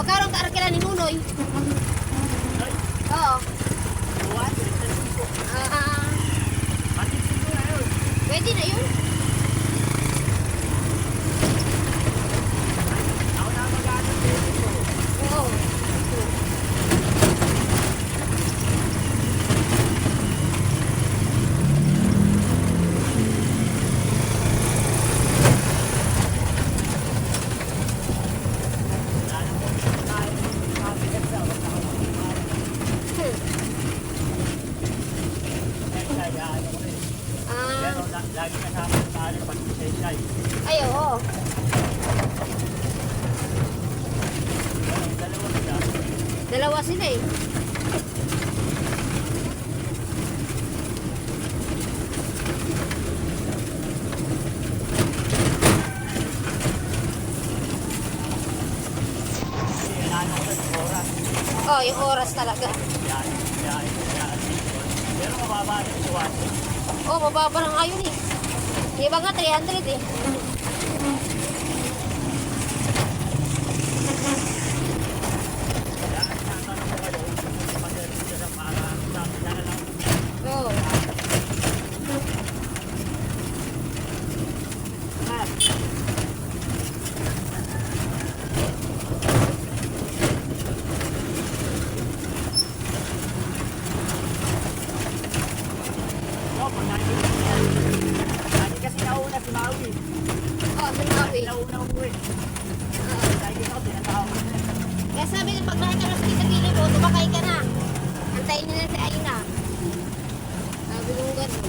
Magkano ang arkila ni Nunoy? Oo. Ah, pwede na yun. Oo. Ah, Lagi kasama sa tali pag sensay. ay, oo. Dalawa sila. Dalawa sila eh. Oh, yung oras talaga. Yan, yan, yan. Pero mababa rin Wasi. Oh, mababa lang ngayon eh. Yung iba nga 300 eh. Kaya tinatanong ko kayo, mag-register na para sa kailangan lang Oo. Nakikita niya. Lagi kasi nauna si Maui. Oh, sumawi. Nauna umuwi. Oo. Nakikita ko, tinatawag ko. Kaya sabi ko, pag nakita sa gilid mo, tumakay ka na. Antayin nila si Aina. Sabi ko gano'n.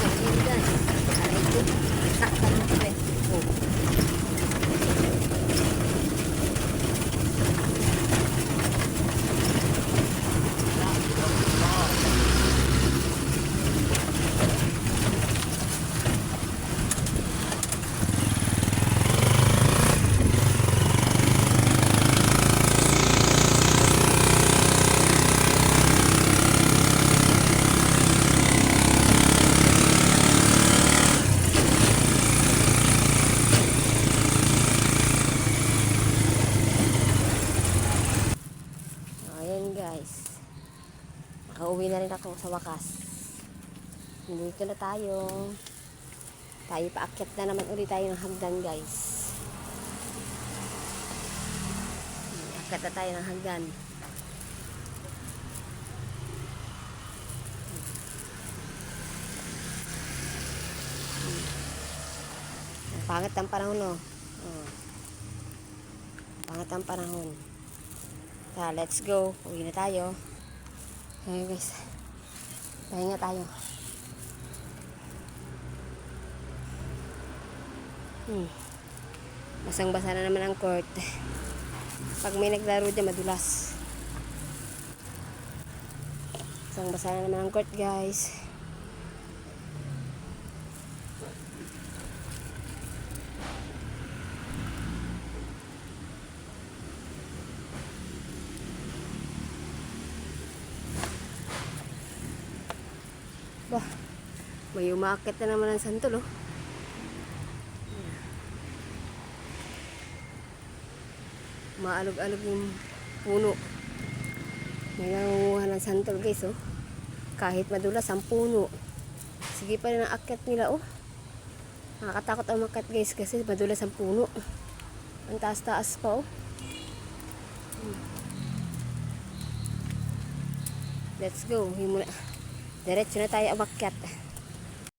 Ayun, guys. Aray ko. Sakta ng pwesto. Ayan guys. Nakauwi na rin ako sa wakas. Dito na tayo. Tayo paakyat na naman ulit tayo ng hagdan guys. Akyat na tayo ng hagdan. Ang Pangat ang panahon no. Pangat ang panahon. Let's go. Uwi na tayo. Ayun guys. Pahinga tayo. Hmm. Basang-basa na naman ang court. Pag may naglaro dyan, madulas. Basang-basa na naman ang court, guys. May umakit na naman ang santol, oh. Maalog-alog yung puno. May nangunguha ng santol, guys, oh. Kahit madulas ang puno. Sige pa rin ang akyat nila, oh. Nakakatakot ang makat, guys, kasi madulas ang puno. Ang taas-taas pa, oh. Let's go. Himo na. Diretso na tayo umakyat.